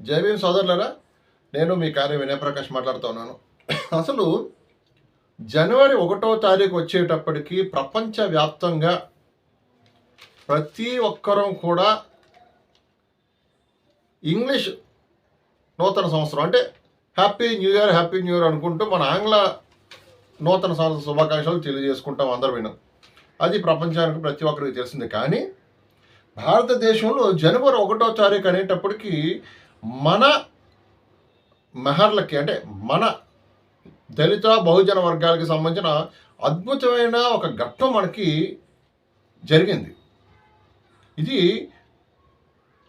జై సోదరులరా నేను మీ కార్య వినయప్రకాష్ మాట్లాడుతున్నాను అసలు జనవరి ఒకటో తారీఖు వచ్చేటప్పటికి ప్రపంచవ్యాప్తంగా ప్రతి ఒక్కరూ కూడా ఇంగ్లీష్ నూతన సంవత్సరం అంటే happy new year happy new year అనుకుంటూ మన ఆంగ్ల నూతన సంవత్సర శుభాకాంక్షలు తెలియజేసుకుంటాం అందరూ వినం. అది ప్రపంచానికి ప్రతి ఒక్కరికి తెలిసింది. కానీ భారతదేశంలో జనవరి ఒకటో తారీఖు అనేటప్పటికీ మన మెహర్లకి అంటే మన దళిత బహుజన వర్గాలకి సంబంధించిన అద్భుతమైన ఒక ఘట్టం మనకి జరిగింది. ఇది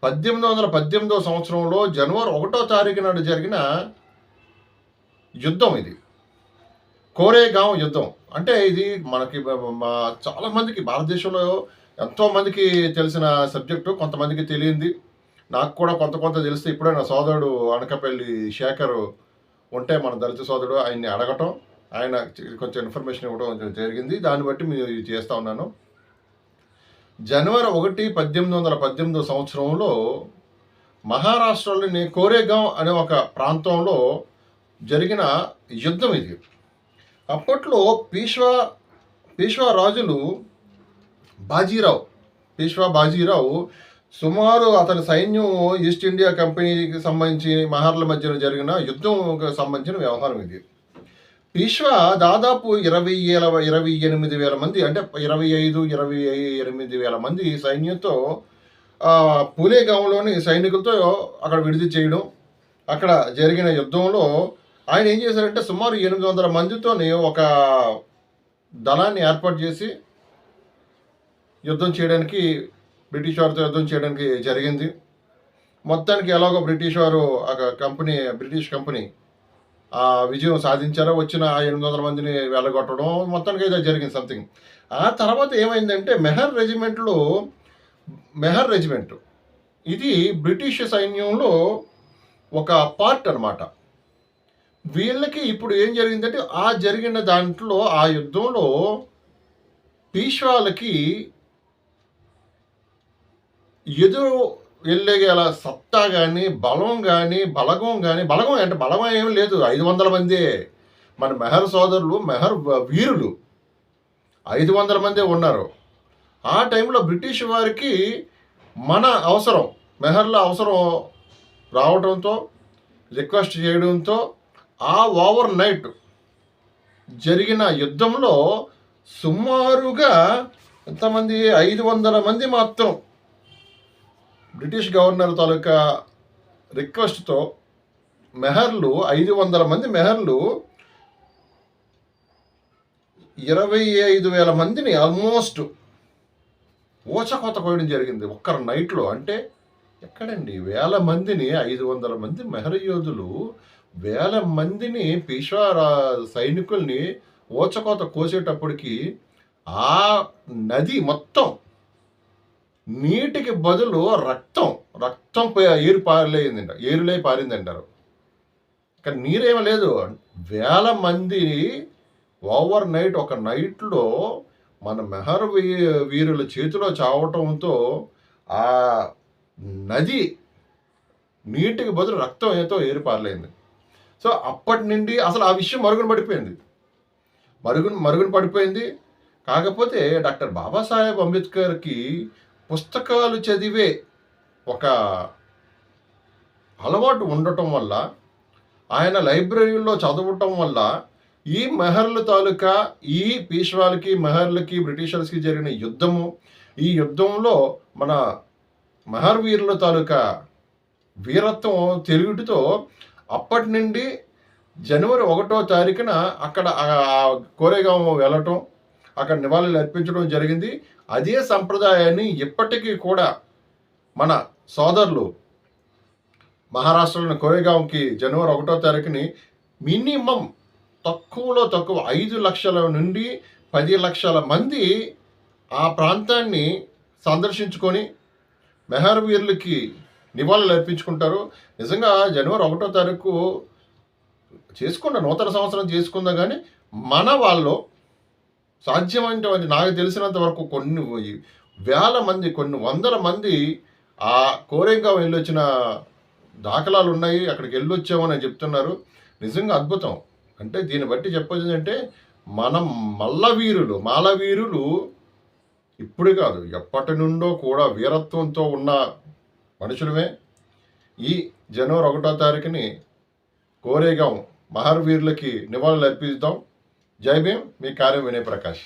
పద్దెనిమిది వందల పద్దెనిమిదో సంవత్సరంలో జనవరి ఒకటో తారీఖు నాడు జరిగిన యుద్ధం ఇది. కోరేగాం యుద్ధం. అంటే ఇది మనకి చాలామందికి భారతదేశంలో ఎంతోమందికి తెలిసిన సబ్జెక్టు కొంతమందికి తెలియంది. నాకు కూడా కొంత కొంత తెలిస్తే ఇప్పుడే నా సోదరుడు అనకపల్లి శేఖర్ ఉంటే మన దళిత సోదరుడు ఆయన్ని అడగటం ఆయన కొంచెం ఇన్ఫర్మేషన్ ఇవ్వడం కొంచెం జరిగింది. దాన్ని బట్టి మేము ఇది చేస్తూ ఉన్నాను. జనవరి ఒకటి పద్దెనిమిది వందల పద్దెనిమిదో సంవత్సరంలో మహారాష్ట్రలోని కోరేగాం అనే ఒక ప్రాంతంలో జరిగిన యుద్ధం ఇది. అప్పట్లో పీష్వా పీష్వా రాజులు బాజీరావు పీష్వా బాజీరావు సుమారు అతని సైన్యం ఈస్ట్ ఇండియా కంపెనీకి సంబంధించి మహార్ల మధ్యన జరిగిన యుద్ధంకి సంబంధించిన వ్యవహారం ఇది. పీష్వా దాదాపు ఇరవై ఏల ఇరవై ఎనిమిది వేల మంది అంటే ఇరవై ఐదు ఇరవై ఎనిమిది వేల మంది సైన్యంతో పూలేగాంలోని సైనికులతో అక్కడ విడిది చేయడం అక్కడ జరిగిన యుద్ధంలో ఆయన ఏం చేశారంటే సుమారు ఎనిమిది వందల మందితోని ఒక దళాన్ని ఏర్పాటు చేసి యుద్ధం చేయడానికి బ్రిటిష్ వారితో యుద్ధం చేయడానికి జరిగింది. మొత్తానికి ఎలాగో బ్రిటిష్ వారు ఆ కంపెనీ బ్రిటిష్ కంపెనీ ఆ విజయం సాధించారో. వచ్చిన ఆ ఎనిమిది వందల మందిని వెళ్ళగొట్టడం మొత్తానికి అయితే జరిగింది సంథింగ్ ఆ తర్వాత ఏమైందంటే మెహర్ రెజిమెంట్లో మెహర్ రెజిమెంట్ ఇది బ్రిటిష్ సైన్యంలో ఒక పార్ట్ అనమాట వీళ్ళకి ఇప్పుడు ఏం జరిగిందంటే ఆ జరిగిన దాంట్లో ఆ యుద్ధంలో పీష్వాలకి ఎదురు వెళ్ళగల సత్తా కానీ బలం కానీ బలగం కానీ బలగం అంటే బలం ఏమీ లేదు. ఐదు వందల మందే మన మెహర్ సోదరులు మెహర్ వీరులు ఐదు వందల మందే ఉన్నారు. ఆ టైంలో బ్రిటిష్ వారికి మన అవసరం మెహర్ల అవసరం రావడంతో రిక్వెస్ట్ చేయడంతో ఆ ఓవర్ నైట్ జరిగిన యుద్ధంలో సుమారుగా ఎంతమంది? ఐదు వందల మంది మాత్రం బ్రిటిష్ గవర్నర్ తాలూకా రిక్వెస్ట్తో మెహర్లు ఐదు వందల మంది మెహర్లు ఇరవై ఐదు వేల మందిని ఆల్మోస్ట్ ఊచకోత కోయడం జరిగింది. ఒక్కరు నైట్లో అంటే ఎక్కడండి? వేల మందిని ఐదు వందల మంది మెహర్ యోధులు వేల మందిని పీష్వా సైనికుల్ని ఊచకోత కోసేటప్పటికి ఆ నది మొత్తం నీటికి బదులు రక్తం రక్తం ఏరు పారలేదంట ఏరులై పారిందంటారు. కానీ నీరేమీ లేదు. వేల మంది ఓవర్ నైట్ ఒక నైట్లో మన మెహర్ వీ- వీరుల చేతిలో చావటంతో ఆ నది నీటికి బదులు రక్తం ఏతో ఏరు సో అప్పటి నుండి అసలు ఆ విషయం మరుగున పడిపోయింది. మరుగున మరుగున పడిపోయింది. కాకపోతే డాక్టర్ బాబాసాహెబ్ అంబేద్కర్కి పుస్తకాలు చదివే ఒక అలవాటు ఉండటం వల్ల ఆయన లైబ్రరీలో చదవటం వల్ల ఈ మెహర్ల తాలూకా ఈ పీష్వాలకి మెహర్లకి బ్రిటిషర్స్కి జరిగిన యుద్ధము ఈ యుద్ధంలో మన మహర్వీరుల తాలూకా వీరత్వం తెలుగుటితో అప్పటి నుండి జనవరి ఒకటో తారీఖున అక్కడ కోరేగాం వెళ్ళటం అక్కడ నివాళులు అర్పించడం జరిగింది. అదే సంప్రదాయాన్ని ఇప్పటికీ కూడా మన సోదరులు మహారాష్ట్రలోని కోరేగాంకి జనవరి ఒకటో తారీఖుని మినిమం తక్కువలో తక్కువ ఐదు లక్షల నుండి పది లక్షల మంది ఆ ప్రాంతాన్ని సందర్శించుకొని మెహర్వీర్లకి నివాళులు అర్పించుకుంటారు. నిజంగా జనవరి ఒకటో తారీఖు చేసుకున్న నూతన సంవత్సరం చేసుకుందాం కానీ మన వాళ్ళు సాధ్యమైనటువంటి నాకు తెలిసినంత వరకు కొన్ని వేల మంది కొన్ని వందల మంది ఆ కోరేగా వెళ్ళొచ్చిన దాఖలాలు ఉన్నాయి అక్కడికి వెళ్ళొచ్చామని చెప్తున్నారు. నిజంగా అద్భుతం. అంటే దీన్ని బట్టి చెప్పొచ్చు అంటే మనం మల్లవీరులు మాలవీరులు ఇప్పుడు కాదు ఎప్పటి నుండో కూడా వీరత్వంతో ఉన్న మనుషులమే. ఈ జనవరి ఒకటో తారీఖుని కోరేగాం మహావీరులకి నివాళులు అర్పిద్దాం. जय भीम मी कार्य विनय प्रकाश.